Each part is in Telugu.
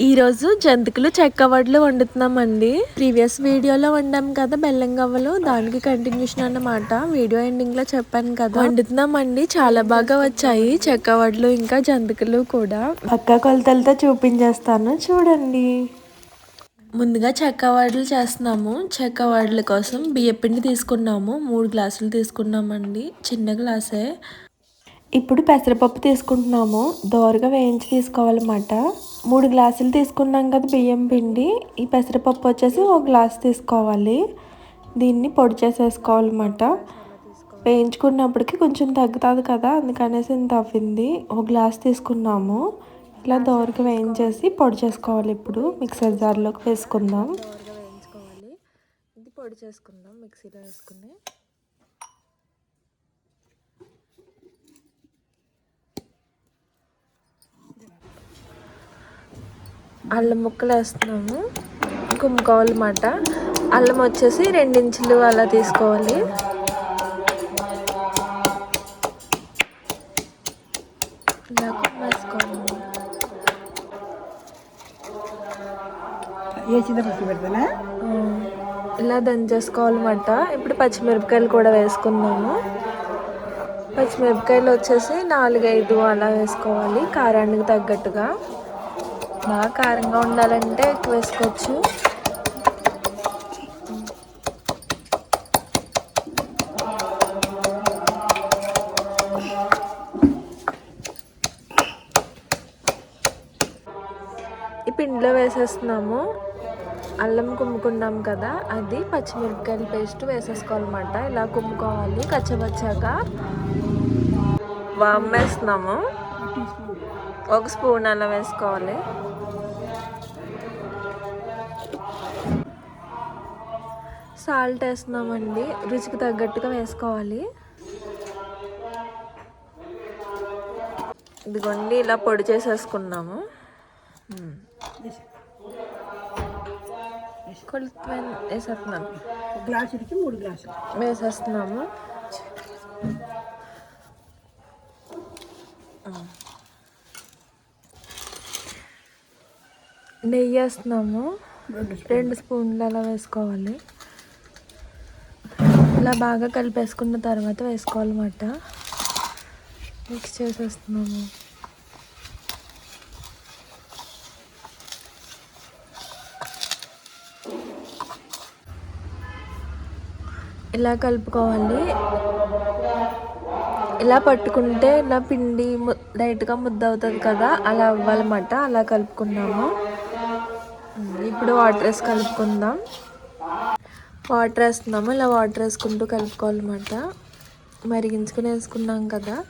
ఈరోజు జంతికలు చెక్క వడ్లు వండుతున్నామండి. ప్రీవియస్ వీడియోలో వండాం కదా బెల్లం గవ్వలు. దానికి కంటిన్యూషన్ అన్నమాట. వీడియో ఎండింగ్లో చెప్పాను కదా. వండుతున్నామండి. చాలా బాగా వచ్చాయి చెక్క వడ్లు ఇంకా జంతికలు కూడా. పక్క కొలతలతో చూపించేస్తాను. చూడండి. ముందుగా చెక్క వడలు చేస్తున్నాము. చెక్క వడల కోసం బియ్యపిండి తీసుకున్నాము. మూడు గ్లాసులు తీసుకున్నామండి. చిన్న గ్లాసే. ఇప్పుడు పెసరపప్పు తీసుకుంటున్నాము. దోరగా వేయించి తీసుకోవాలన్నమాట. మూడు గ్లాసులు తీసుకున్నాం కదా బియ్యం పిండి. ఈ పెసరపప్పు వచ్చేసి ఒక గ్లాస్ తీసుకోవాలి. దీన్ని పొడి చేసేసుకోవాలన్నమాట. వేయించుకున్నప్పటికి కొంచెం తగ్గుతుంది కదా అందుకనేసి ఇంత అవ్వింది. ఒక గ్లాస్ తీసుకున్నాము. ఇలా దోరగా వేయించేసి పొడి చేసుకోవాలి ఇప్పుడు. మిక్సర్ జార్లోకి వేసుకుందాం. ఇది పొడి చేసుకుందాం మిక్సీలో వేసుకుని. అల్లం ముక్కలు వేస్తున్నాము. కుమ్ముకోవాలన్నమాట అల్లం వచ్చేసి రెండించులు అలా తీసుకోవాలి. ఇలా కుమ్మేసుకోవాలి. ఇలా దంచేసుకోవాలన్నమాట ఇప్పుడు పచ్చిమిరపకాయలు కూడా వేసుకుందాము. పచ్చిమిరపకాయలు వచ్చేసి నాలుగైదు అలా వేసుకోవాలి కారానికి తగ్గట్టుగా. బాగా కారంగా ఉండాలంటే ఎక్కువ వేసుకోవచ్చు. ఈ పిండిలో వేసేస్తున్నాము. అల్లం కుమ్ముకున్నాం కదా అది పచ్చిమిరపకాయల పేస్ట్ వేసేసుకోవాలన్నమాట. ఇలా కుమ్ముకోవాలి కచ్చబచ్చాక వామ్ వేస్తున్నాము. ఒక స్పూన్ అలా వేసుకోవాలి. సాల్ట్ వేస్తున్నామండి. రుచికి తగ్గట్టుగా వేసుకోవాలి. ఇదిగోండి ఇలా పొడి చేసేసుకున్నాము. గ్లాసులకి మూడు గ్లాసులు. వేసేస్తున్నాము. నెయ్యి వేస్తున్నాము. రెండు స్పూన్లు అలా వేసుకోవాలి. ఇలా బాగా కలిపేసుకున్న తర్వాత వేసుకోవాలన్నమాట. మిక్స్ చేసేస్తున్నాము. ఇలా కలుపుకోవాలి. ఇలా పట్టుకుంటే నా పిండి లైట్గా ముద్ద అవుతుంది కదా అలా అవ్వాలన్నమాట. అలా కలుపుకున్నాము. ఇప్పుడు వాటర్ వేసి కలుపుకుందాం. వాటర్ వేస్తున్నాము? ఇలా వాటర్ వేసుకుంటూ కలుపుకోవాలన్నమాట. మరిగించుకుని వేసుకున్నాం కదా.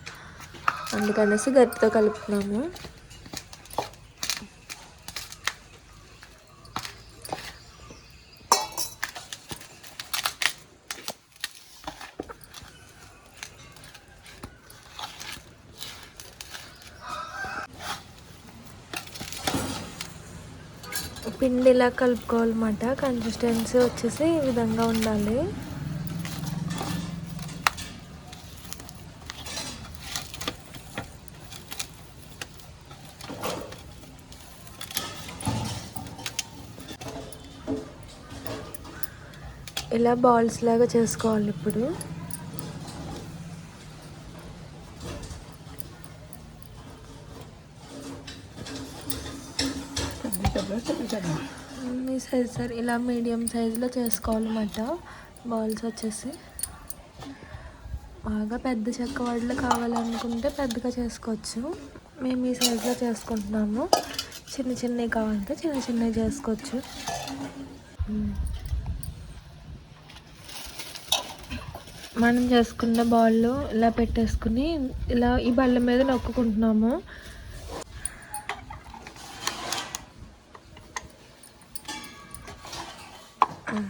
అందుకనేసి గట్టితో కలుపుతున్నాము. పిండి ఇలా కలుపుకోవాలన్నమాట. కన్సిస్టెన్సీ వచ్చేసి ఈ విధంగా ఉండాలి. ఇలా బాల్స్ లాగా చేసుకోవాలి ఇప్పుడు. మీ సైజ్ సార్ ఇలా మీడియం సైజులో చేసుకోవాలన్నమాట. బాల్స్ వచ్చేసి. బాగా పెద్ద చెక్క వడలు కావాలనుకుంటే పెద్దగా చేసుకోవచ్చు. మేము ఈ సైజులో చేసుకుంటున్నాము. చిన్న చిన్నవి కావాలంటే చిన్న చిన్నవి చేసుకోవచ్చు. మనం చేసుకున్న బాల్ ఇలా పెట్టేసుకుని ఇలా ఈ బల్ల మీద నొక్కుంటున్నాము ఇలా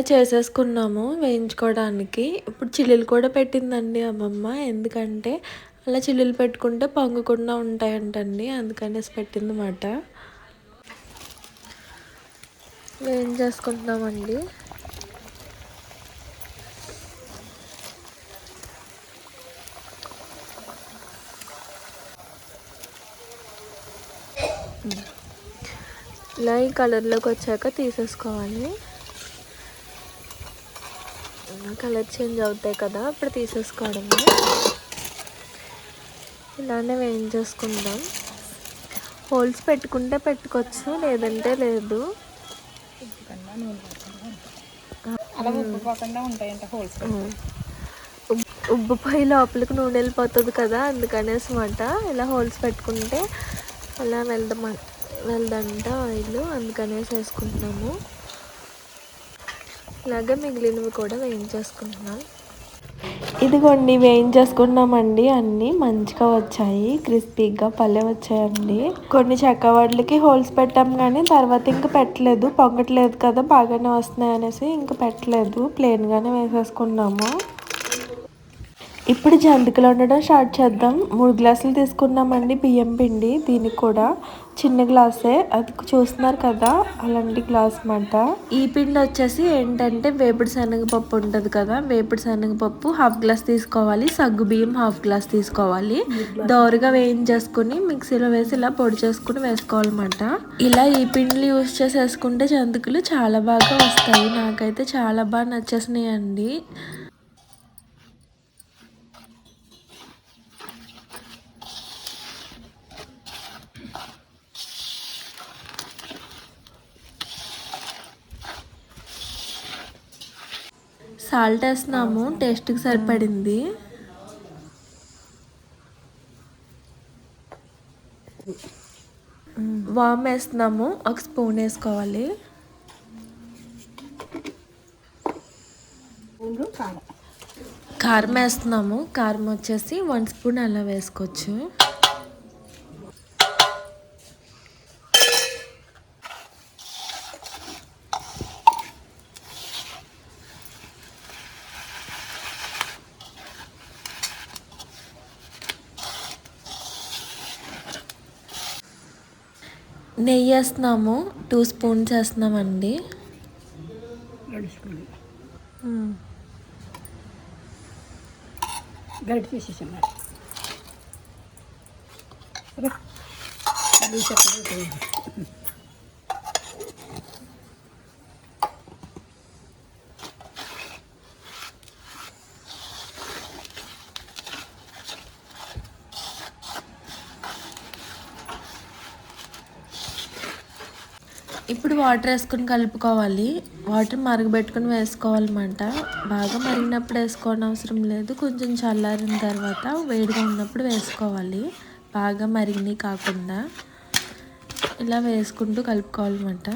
చేసేసుకున్నాము వేయించుకోవడానికి. ఇప్పుడు చిల్లులు కూడా పెట్టిందండి అమ్మమ్మ. ఎందుకంటే అలా చిల్లులు పెట్టుకుంటే పొంగకుండా ఉంటాయంటండి. అందుకనేసి పెట్టిందన్నమాట. వేయించేసుకుంటున్నామండి. ఇలా ఈ కలర్లోకి వచ్చాక తీసేసుకోవాలి. కలర్ చేంజ్ అవుతాయి కదా అప్పుడు తీసేసుకోవడమే. ఇలానే వేయించేసుకుందాం. హోల్స్ పెట్టుకుంటే పెట్టుకోవచ్చు లేదంటే లేదు. ఉబ్బిపోయి లోపలికి నూనె వెళ్ళిపోతుంది కదా అందుకనేసి మాట ఇలా హోల్స్ పెట్టుకుంటే అలా వెళ్దాం వెళ్దంట ఆయిల్ అందుకనేసి వేసుకుంటున్నాము. ఇలాగే మిగిలినవి కూడా వేయించేసుకుంటున్నాం. ఇదిగోండి వేయించేసుకున్నామండి అన్నీ. మంచిగా వచ్చాయి క్రిస్పీగా పల్లె వచ్చాయండి. కొన్ని చెక్కవాడ్లకి హోల్స్ పెట్టాం కానీ తర్వాత ఇంకా పెట్టలేదు. పొంగట్లేదు కదా బాగానే వస్తున్నాయి అనేసి ఇంకా పెట్టలేదు. ప్లెయిన్గానే వేసేసుకున్నాము. ఇప్పుడు జంతికలు వండడం స్టార్ట్ చేద్దాం. మూడు గ్లాసులు తీసుకున్నామండి బియ్యం పిండి దీనికి కూడా. చిన్న గ్లాసే. అది చూస్తున్నారు కదా అలాంటి గ్లాస్ మాట. ఈ పిండి వచ్చేసి ఏంటంటే వేపుడు శనగపప్పు ఉంటుంది కదా వేపుడు శనగపప్పు హాఫ్ గ్లాస్ తీసుకోవాలి సగ్గు బియ్యం హాఫ్ గ్లాస్ తీసుకోవాలి. దోరగా వేయించేసుకుని మిక్సీలో వేసి ఇలా పొడి చేసుకుని వేసుకోవాలన్నమాట. ఇలా ఈ పిండిలు యూస్ చేసి వేసుకుంటే జంతికలు చాలా బాగా వస్తాయి. నాకైతే చాలా బాగా నచ్చేసినాయి అండి సాల్ట్ వేస్తున్నాము టేస్ట్కి సరిపడింది. వామ్ వేస్తున్నాము ఒక స్పూన్ వేసుకోవాలి. కారం వేస్తున్నాము కారం వచ్చేసి వన్ స్పూన్ అలా వేసుకోవచ్చు. నెయ్యి వేస్తున్నాము టూ స్పూన్స్ వేస్తున్నామండి గరిట తీసేసాను ఇప్పుడు వాటర్ వేసుకుని కలుపుకోవాలి. వాటర్ మరగబెట్టుకుని వేసుకోవాలన్నమాట. బాగా మరిగినప్పుడు వేసుకోవడం అవసరం లేదు. కొంచెం చల్లారిన తర్వాత వేడిగా ఉన్నప్పుడు వేసుకోవాలి. బాగా మరిగినవి కాకుండా ఇలా వేసుకుంటూ కలుపుకోవాలన్నమాట.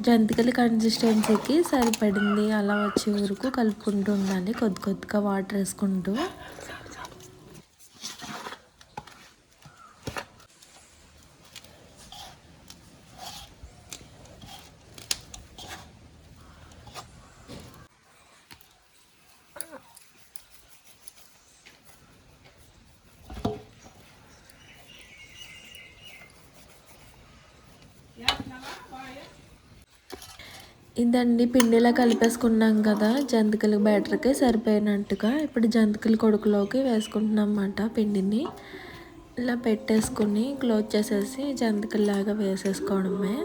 జంతికల కన్సిస్టెన్సీకి సరిపడింది. అలా వచ్చే వరకు కలుపుకుంటూ ఉండాలి. కొద్ది కొద్దిగా వాటర్ వేసుకుంటూ. ఇదండి పిండిలా కలిపేసుకున్నాం కదా జంతికలు బ్యాటర్కి సరిపోయినట్టుగా. ఇప్పుడు జంతికల కొడుకులోకి వేసుకుంటున్నాం అన్నమాట పిండిని. ఇలా పెట్టేసుకుని క్లోజ్ చేసేసి జంతికల్లాగా వేసేసుకోవడమే.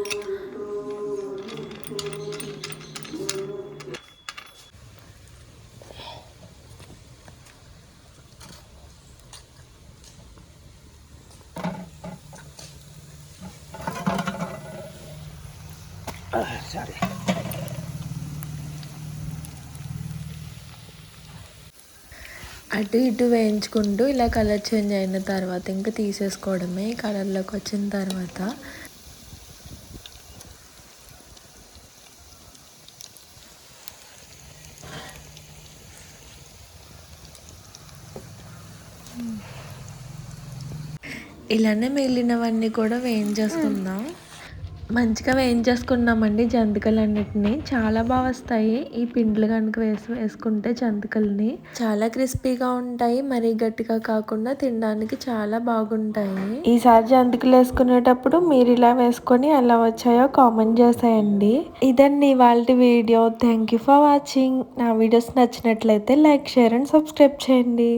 Ah, సరే అటు ఇటు వేయించుకుంటూ ఇలా కలర్ చేంజ్ అయిన తర్వాత ఇంకా తీసేసుకోవడమే కలర్లోకి వచ్చిన తర్వాత. ఇలానే మిగిలినవన్నీ కూడా వేయించేసుకుందాం. మంచిగా వేయించేసుకున్నామండి జంతికలన్నిటిని. చాలా బాగా వస్తాయి. ఈ పిండ్లు కనుక వేసి వేసుకుంటే జంతికల్ని. చాలా క్రిస్పీగా ఉంటాయి. మరీ గట్టిగా కాకుండా తినడానికి చాలా బాగుంటాయి. ఈసారి జంతికలు వేసుకునేటప్పుడు మీరు ఇలా వేసుకొని ఎలా వచ్చాయో కామెంట్ చేసేయండి. ఇదండి వాళ్ళ video. Thank you for watching నా వీడియోస్ నచ్చినట్లయితే లైక్ షేర్ అండ్ సబ్స్క్రైబ్ చేయండి.